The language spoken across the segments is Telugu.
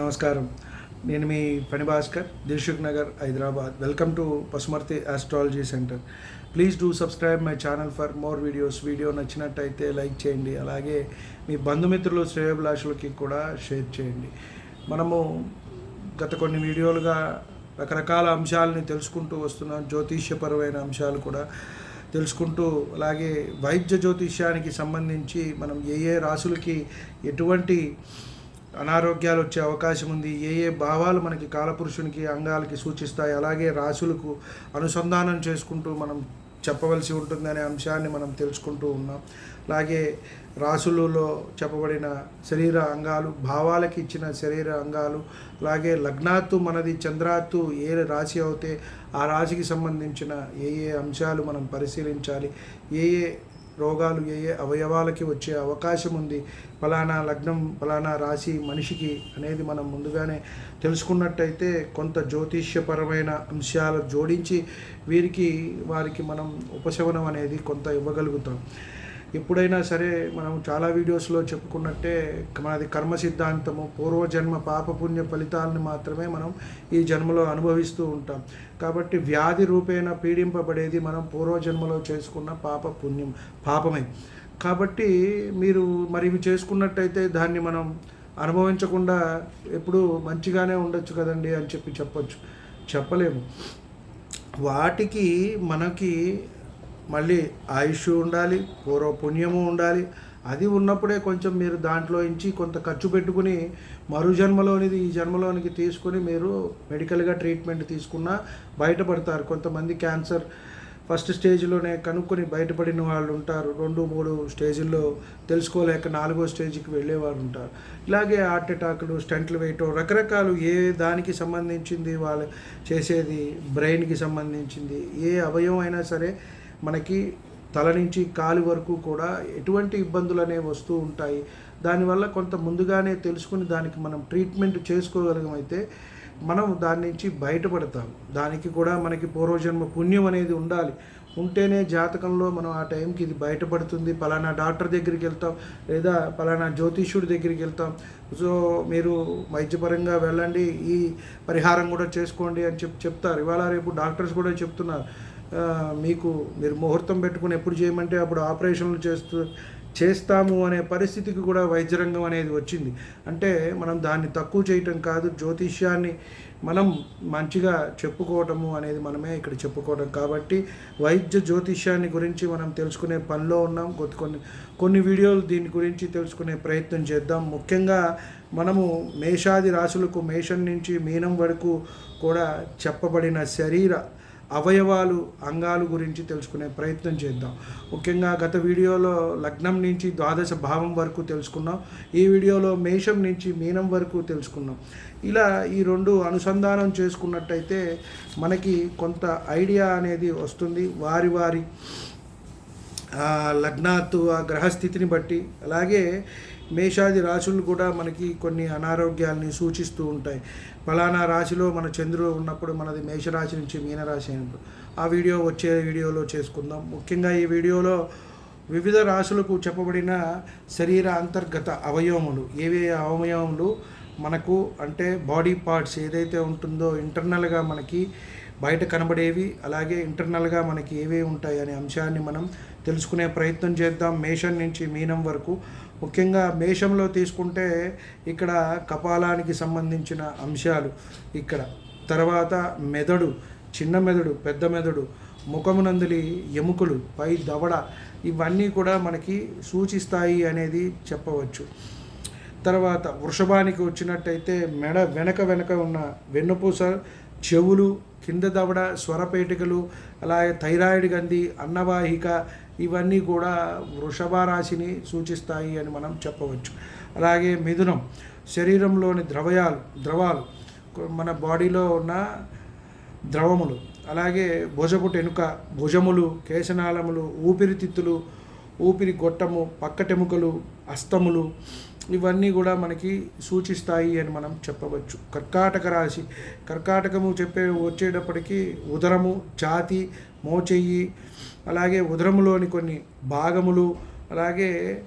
నమస్కారం. నేను మీ Phani Bhaskar Dilsukh Nagar Hyderabad. Welcome to Pasumarthi astrology centre please do subscribe my channel for more videos video నచ్చినట్టయితే లైక్ చేయండి. అలాగే మీ బంధుమిత్రులు శ్రేయభిలాషులకి కూడా షేర్ చేయండి. మనము గత కొన్ని వీడియోలుగా రకరకాల అంశాలని తెలుసుకుంటూ వస్తున్నాం. జ్యోతిష్యపరమైన అంశాలు కూడా తెలుసుకుంటూ అలాగే వైద్య జ్యోతిష్యానికి సంబంధించి మనం ఏ ఏ రాసులకి ఎటువంటి అనారోగ్యాలు వచ్చే అవకాశం ఉంది. ఏ ఏ భావాలు మనకి కాలపురుషునికి అంగాలకి సూచిస్తాయి అలాగే రాశులకు అనుసంధానం చేసుకుంటూ మనం చెప్పవలసి ఉంటుందనే అంశాన్ని మనం తెలుసుకుంటూ ఉన్నాం. అలాగే రాసులలో చెప్పబడిన శరీర అంగాలు భావాలకి ఇచ్చిన శరీర అంగాలు అలాగే లగ్నాత్తు మనది చంద్రాత్తు ఏ రాశి అవుతే ఆ రాశికి సంబంధించిన ఏ ఏ అంశాలు మనం పరిశీలించాలి ఏ ఏ రోగాలు ఏ ఏ అవయవాలకి వచ్చే అవకాశం ఉంది ఫలానా లగ్నం ఫలానా రాశి మనిషికి అనేది మనం ముందుగానే తెలుసుకున్నట్టయితే కొంత జ్యోతిష్యపరమైన అంశాలు జోడించి వీరికి వారికి మనం ఉపశమనం అనేది కొంత ఇవ్వగలుగుతాం. ఎప్పుడైనా సరే మనం చాలా వీడియోస్లో చెప్పుకున్నట్టే మనది కర్మ సిద్ధాంతము పూర్వజన్మ పాపపుణ్య ఫలితాలను మాత్రమే మనం ఈ జన్మలో అనుభవిస్తూ ఉంటాం. కాబట్టి వ్యాధి రూపేణ పీడింపబడేది మనం పూర్వజన్మలో చేసుకున్న పాప పుణ్యం పాపమే. కాబట్టి మీరు మరి ఇవి చేసుకున్నట్టయితే దాన్ని మనం అనుభవించకుండా ఎప్పుడు మంచిగానే ఉండొచ్చు కదండి అని చెప్పి చెప్పొచ్చు చెప్పలేము. వాటికి మనకి మళ్ళీ ఆయుష్ ఉండాలి పూర్వ పుణ్యము ఉండాలి. అది ఉన్నప్పుడే కొంచెం మీరు దాంట్లో నుంచి కొంత ఖర్చు పెట్టుకుని మరు జన్మలోనిది ఈ జన్మలోనికి తీసుకుని మీరు మెడికల్గా ట్రీట్మెంట్ తీసుకున్నా బయటపడతారు. కొంతమంది క్యాన్సర్ ఫస్ట్ స్టేజ్లోనే కనుక్కొని బయటపడిన వాళ్ళు ఉంటారు. రెండు మూడు స్టేజ్ల్లో తెలుసుకోలేక నాలుగో స్టేజ్కి వెళ్ళేవారు ఉంటారు. ఇలాగే హార్ట్ అటాక్లు స్టంట్లు వేయటం రకరకాలు ఏ దానికి సంబంధించింది వాళ్ళు చేసేది బ్రెయిన్కి సంబంధించింది ఏ అవయవం అయినా సరే మనకి తల నుంచి కాలి వరకు కూడా ఎటువంటి ఇబ్బందులు అనేవి వస్తూ ఉంటాయి. దానివల్ల కొంత ముందుగానే తెలుసుకుని దానికి మనం ట్రీట్మెంట్ చేసుకోగలిగమైతే మనం దాని నుంచి బయటపడతాం. దానికి కూడా మనకి పూర్వజన్మ పుణ్యం అనేది ఉండాలి. ఉంటేనే జాతకంలో మనం ఆ టైంకి ఇది బయటపడుతుంది. పలానా డాక్టర్ దగ్గరికి వెళ్తాం లేదా పలానా జ్యోతిష్యుడి దగ్గరికి వెళ్తాం. సో మీరు వైద్యపరంగా వెళ్ళండి ఈ పరిహారం కూడా చేసుకోండి అని చెప్పి చెప్తారు. ఇవాళ రేపు డాక్టర్స్ కూడా చెప్తున్నారు. మీకు మీరు ముహూర్తం పెట్టుకుని ఎప్పుడు చేయమంటే అప్పుడు ఆపరేషన్లు చేస్తూ చేస్తాము అనే పరిస్థితికి కూడా వైద్యరంగం అనేది వచ్చింది. అంటే మనం దాన్ని తక్కువ చేయటం కాదు జ్యోతిష్యాన్ని మనం మంచిగా చెప్పుకోవటము అనేది మనమే ఇక్కడ చెప్పుకోవటం. కాబట్టి వైద్య జ్యోతిష్యాన్ని గురించి మనం తెలుసుకునే పనిలో ఉన్నాం. కొద్ది కొన్ని కొన్ని వీడియోలు దీని గురించి తెలుసుకునే ప్రయత్నం చేద్దాం. ముఖ్యంగా మనము మేషాది రాశులకు మేషం నుంచి మీనం వరకు కూడా చెప్పబడిన శరీర అవయవాలు అంగాలు గురించి తెలుసుకునే ప్రయత్నం చేద్దాం. ముఖ్యంగా గత వీడియోలో లగ్నం నుంచి ద్వాదశ భావం వరకు తెలుసుకున్నాం. ఈ వీడియోలో మేషం నుంచి మీనం వరకు తెలుసుకున్నాం. ఇలా ఈ రెండు అనుసంధానం చేసుకున్నట్టయితే మనకి కొంత ఐడియా అనేది వస్తుంది. వారి వారి ఆ లగ్నాత్తు ఆ గ్రహస్థితిని బట్టి. అలాగే మేషాది రాశులు కూడా మనకి కొన్ని అనారోగ్యాలని సూచిస్తూ ఉంటాయి. ఫలానా రాశిలో మన చంద్రుడు ఉన్నప్పుడు మనది మేషరాశి నుంచి మీనరాశి అయినప్పుడు ఆ వీడియో వచ్చే వీడియోలో చేసుకుందాం. ముఖ్యంగా ఈ వీడియోలో వివిధ రాశులకు చెప్పబడిన శరీర అంతర్గత అవయవములు. ఏవే అవయవములు మనకు అంటే బాడీ పార్ట్స్ ఏదైతే ఉంటుందో ఇంటర్నల్గా మనకి బయట కనబడేవి అలాగే ఇంటర్నల్గా మనకి ఏవే ఉంటాయి అనే అంశాన్ని మనం తెలుసుకునే ప్రయత్నం చేద్దాం. మేషం నుంచి మీనం వరకు ముఖ్యంగా మేషంలో తీసుకుంటే ఇక్కడ కపాలానికి సంబంధించిన అంశాలు ఇక్కడ. తర్వాత మెదడు చిన్న మెదడు పెద్ద మెదడు ముఖమునందలి ఎముకలు పై దవడ ఇవన్నీ కూడా మనకి సూచిస్తాయి అనేది చెప్పవచ్చు. తర్వాత వృషభానికి వచ్చినట్టయితే మెడ వెనక వెనక ఉన్న వెన్నుపూస చెవులు కింద దవడ స్వరపేటికలు అలాగే థైరాయిడ్ గంది అన్నవాహిక ఇవన్నీ కూడా వృషభ రాశిని సూచిస్తాయి అని మనం చెప్పవచ్చు. అలాగే మిథునం శరీరంలోని ద్రవయాలు ద్రవాలు మన బాడీలో ఉన్న ద్రవములు అలాగే భుజపుట ఎనుక భుజములు కేశనాళములు ఊపిరితిత్తులు ఊపిరి గొట్టము పక్కటెముకలు అస్తములు ఇవన్నీ కూడా మనకి సూచిస్తాయి అని మనం చెప్పవచ్చు. కర్కాటక రాశి. కర్కాటకము చెప్పే వచ్చేటప్పటికి ఉదరము ఛాతి మోచెయ్యి అలాగే ఉదరములోని కొన్ని భాగములు అలాగే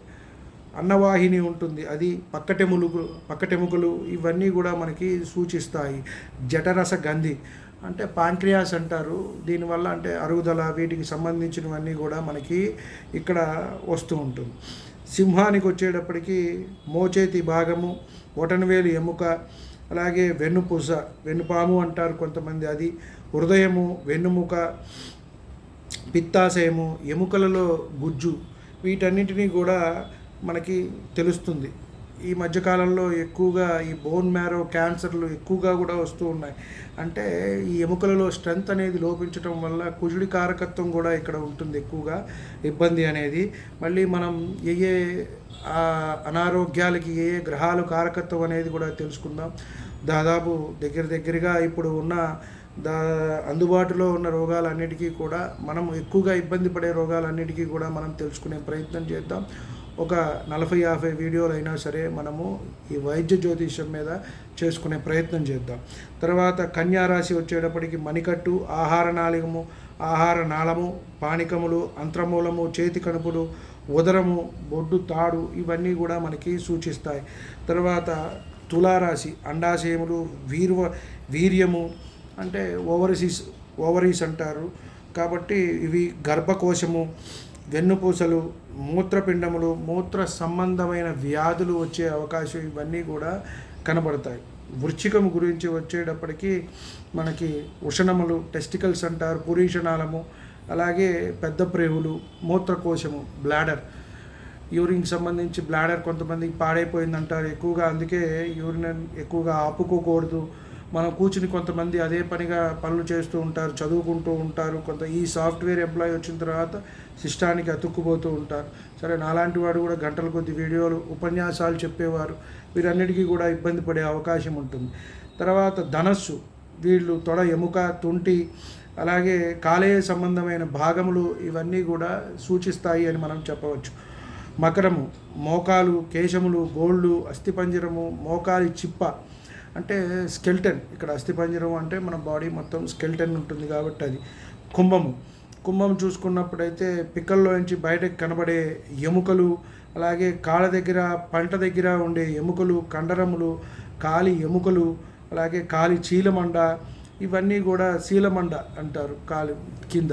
అన్నవాహిని ఉంటుంది. అది పక్కటెములుగు పక్కటెముకలు ఇవన్నీ కూడా మనకి సూచిస్తాయి. జఠరస గంధి అంటే పాంక్రియాస్ అంటారు. దీనివల్ల అంటే అరుగుదల వీటికి సంబంధించినవన్నీ కూడా మనకి ఇక్కడ వస్తూ ఉంటుంది. సింహానికి వచ్చేటప్పటికి మోచేతి భాగము బొటనవేలు ఎముక అలాగే వెన్నుపూస వెన్నుపాము అంటారు కొంతమంది. అది హృదయము వెన్నుముక పిత్తాశయము ఎముకలలో గుజ్జు వీటన్నిటినీ కూడా మనకి తెలుస్తుంది. ఈ మధ్యకాలంలో ఎక్కువగా ఈ బోన్ మ్యారో క్యాన్సర్లు ఎక్కువగా కూడా వస్తూ ఉన్నాయి. అంటే ఈ ఎముకలలో స్ట్రెంత్ అనేది లోపించడం వల్ల కుజుడి కారకత్వం కూడా ఇక్కడ ఉంటుంది ఎక్కువగా ఇబ్బంది అనేది. మళ్ళీ మనం ఏ ఏ అనారోగ్యాలకి ఏ ఏ గ్రహాలు కారకత్వం అనేది కూడా తెలుసుకుందాం. దాదాపు దగ్గర దగ్గరగా ఇప్పుడు ఉన్న దా అందుబాటులో ఉన్న రోగాలన్నిటికీ కూడా మనం ఎక్కువగా ఇబ్బంది పడే రోగాలన్నిటికీ కూడా మనం తెలుసుకునే ప్రయత్నం చేద్దాం. ఒక నలభై యాభై వీడియోలు అయినా సరే మనము ఈ వైద్య జ్యోతిష్యం మీద చేసుకునే ప్రయత్నం చేద్దాం. తర్వాత కన్యారాశి వచ్చేటప్పటికి మణికట్టు ఆహార నాళికము ఆహార నాళము పానికములు అంత్రమూలము చేతి కణుపులు ఉదరము బొడ్డు తాడు ఇవన్నీ కూడా మనకి సూచిస్తాయి. తర్వాత తులారాశి అండాశయములు వీర్వ వీర్యము అంటే ఓవరీస్ ఓవరీస్ అంటారు. కాబట్టి ఇవి గర్భకోశము వెన్నుపూసలు మూత్రపిండములు మూత్ర సంబంధమైన వ్యాధులు వచ్చే అవకాశం ఇవన్నీ కూడా కనబడతాయి. వృచ్చికం గురించి వచ్చేటప్పటికి మనకి ఉషణములు టెస్టికల్స్ అంటారు పురీషణాలము అలాగే పెద్ద ప్రేవులు మూత్రకోశము బ్లాడర్. యూరిన్కి సంబంధించి బ్లాడర్ కొంతమందికి పాడైపోయింది అంటారు ఎక్కువగా అందుకే యూరిన్ ఎక్కువగా ఆపుకోకూడదు. మనం కూర్చుని కొంతమంది అదే పనిగా పనులు చేస్తూ ఉంటారు చదువుకుంటూ ఉంటారు కొంత ఈ సాఫ్ట్వేర్ ఎంప్లాయ్ వచ్చిన తర్వాత సిస్టానికి అతుక్కుపోతూ ఉంటారు. సరే నాలాంటి వాడు కూడా గంటల కొద్ది వీడియోలు ఉపన్యాసాలు చెప్పేవారు. వీరన్నిటికీ కూడా ఇబ్బంది పడే అవకాశం ఉంటుంది. తర్వాత ధనస్సు వీళ్ళు తొడ ఎముక తుంటి అలాగే కాలేయ సంబంధమైన భాగములు ఇవన్నీ కూడా సూచిస్తాయి అని మనం చెప్పవచ్చు. మకరము మోకాలు కేశములు గోళ్ళు అస్థిపంజరము మోకాలి చిప్ప అంటే స్కెల్టన్ ఇక్కడ అస్థిపంజరం అంటే మన బాడీ మొత్తం స్కెల్టన్ ఉంటుంది కాబట్టి అది. కుంభము. కుంభం చూసుకున్నప్పుడైతే పిక్కల్లో నుంచి బయటకు కనబడే ఎముకలు అలాగే కాళ్ళ దగ్గర పంట దగ్గర ఉండే ఎముకలు కండరములు కాలి ఎముకలు అలాగే కాలి చీలమండ ఇవన్నీ కూడా శీలమండ అంటారు కాలి కింద.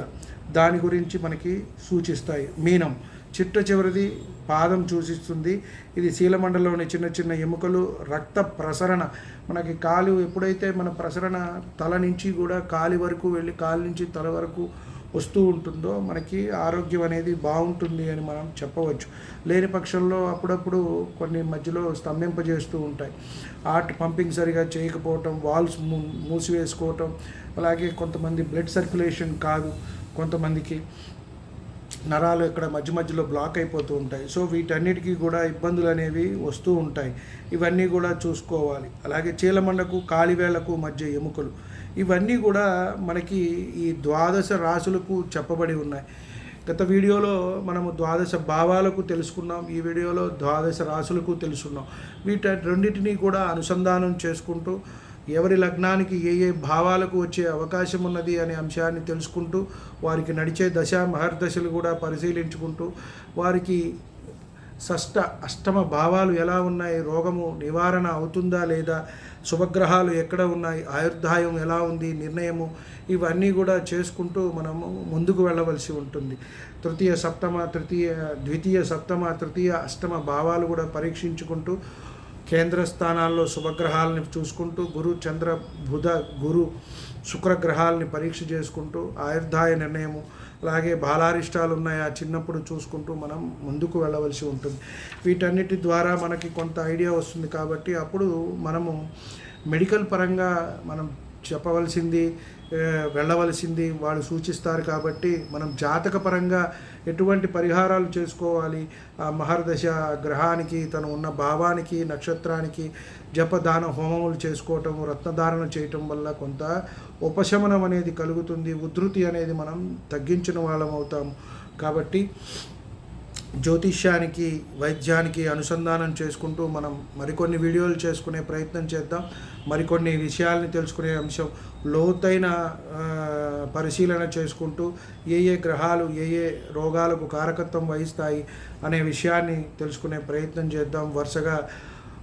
దాని గురించి మనకి సూచిస్తాయి. మీనం. చిట్ట చివరిది పాదం సూచిస్తుంది ఇది శీలమండలోని చిన్న చిన్న ఎముకలు రక్త ప్రసరణ. మనకి కాలు ఎప్పుడైతే మన ప్రసరణ తల నుంచి కూడా కాలి వరకు వెళ్ళి కాలి నుంచి తల వరకు వస్తూ ఉంటుందో మనకి ఆరోగ్యం అనేది బాగుంటుంది అని మనం చెప్పవచ్చు. లేని పక్షంలో అప్పుడప్పుడు కొన్ని మధ్యలో స్తంభింపజేస్తూ ఉంటాయి. ఆర్ట్ పంపింగ్ సరిగా చేయకపోవటం వాల్స్ మూసివేసుకోవటం అలాగే కొంతమంది బ్లడ్ సర్క్యులేషన్ కాదు కొంతమందికి. నరాలు ఇక్కడ మధ్య మధ్యలో బ్లాక్ అయిపోతూ ఉంటాయి. సో వీటన్నిటికీ కూడా ఇబ్బందులు అనేవి వస్తూ ఉంటాయి. ఇవన్నీ కూడా చూసుకోవాలి. అలాగే చీలమండకు కాలివేళ్ళకు మధ్య ఎముకలు. ఇవన్నీ కూడా మనకి ఈ ద్వాదశ రాశులకు చెప్పబడి ఉన్నాయి. గత వీడియోలో మనము ద్వాదశ భావాలకు తెలుసుకున్నాం. ఈ వీడియోలో ద్వాదశ రాశులకు తెలుసుకున్నాం. వీట రెండింటినీ కూడా అనుసంధానం చేసుకుంటూ ఎవరి లగ్నానికి ఏ ఏ భావాలకు వచ్చే అవకాశం ఉన్నది అనే అంశాన్ని తెలుసుకుంటూ వారికి నడిచే దశ మహర్దశలు కూడా పరిశీలించుకుంటూ వారికి షష్ట అష్టమ భావాలు ఎలా ఉన్నాయి రోగము నివారణ అవుతుందా లేదా శుభగ్రహాలు ఎక్కడ ఉన్నాయి ఆయుర్దాయం ఎలా ఉంది నిర్ణయము ఇవన్నీ కూడా చేసుకుంటూ మనము ముందుకు వెళ్ళవలసి ఉంటుంది. తృతీయ సప్తమ తృతీయ ద్వితీయ సప్తమ తృతీయ అష్టమ భావాలు కూడా పరీక్షించుకుంటూ కేంద్ర స్థానాల్లో శుభగ్రహాలని చూసుకుంటూ గురు చంద్ర బుధ గురు శుక్రగ్రహాలని పరీక్ష చేసుకుంటూ ఆయుర్దాయ నిర్ణయము అలాగే బాలారిష్టాలు ఉన్నాయా చిన్నప్పుడు చూసుకుంటూ మనం ముందుకు వెళ్ళవలసి ఉంటుంది. వీటన్నిటి ద్వారా మనకి కొంత ఐడియా వస్తుంది కాబట్టి అప్పుడు మనము మెడికల్ పరంగా మనం చెప్పవలసింది వెళ్ళవలసింది వాళ్ళు సూచిస్తారు కాబట్టి మనం జాతకపరంగా ఎటువంటి పరిహారాలు చేసుకోవాలి? ఆ మహర్దశ గ్రహానికి తను ఉన్న భావానికి నక్షత్రానికి జపదాన హోమములు చేసుకోవటం రత్నధారణ చేయటం వల్ల కొంత ఉపశమనం అనేది కలుగుతుంది. ఉధృతి అనేది మనం తగ్గించిన వాళ్ళం అవుతాము. కాబట్టి జ్యోతిష్యానికి వైద్యానికి అనుసంధానం చేసుకుంటూ మనం మరికొన్ని వీడియోలు చేసుకునే ప్రయత్నం చేద్దాం. మరికొన్ని విషయాల్ని తెలుసుకునే అంశం లోతైన పరిశీలన చేసుకుంటూ ఏ ఏ గ్రహాలు ఏ ఏ రోగాలకు కారకత్వం వహిస్తాయి అనే విషయాన్ని తెలుసుకునే ప్రయత్నం చేద్దాం. వరుసగా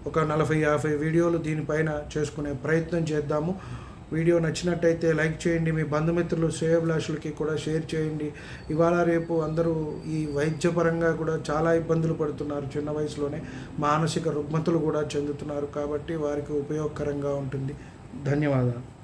ఒక నలభై యాభై వీడియోలు దీనిపైన చేసుకునే ప్రయత్నం చేద్దాము. వీడియో నచ్చినట్టయితే లైక్ చేయండి. మీ బంధుమిత్రులు శ్రేయభిలాషులకి కూడా షేర్ చేయండి. ఇవాళ రేపు అందరూ ఈ వైద్యపరంగా కూడా చాలా ఇబ్బందులు పడుతున్నారు. చిన్న వయసులోనే మానసిక రుగ్మతలు కూడా చెందుతున్నారు. కాబట్టి వారికి ఉపయోగకరంగా ఉంటుంది. ధన్యవాదాలు.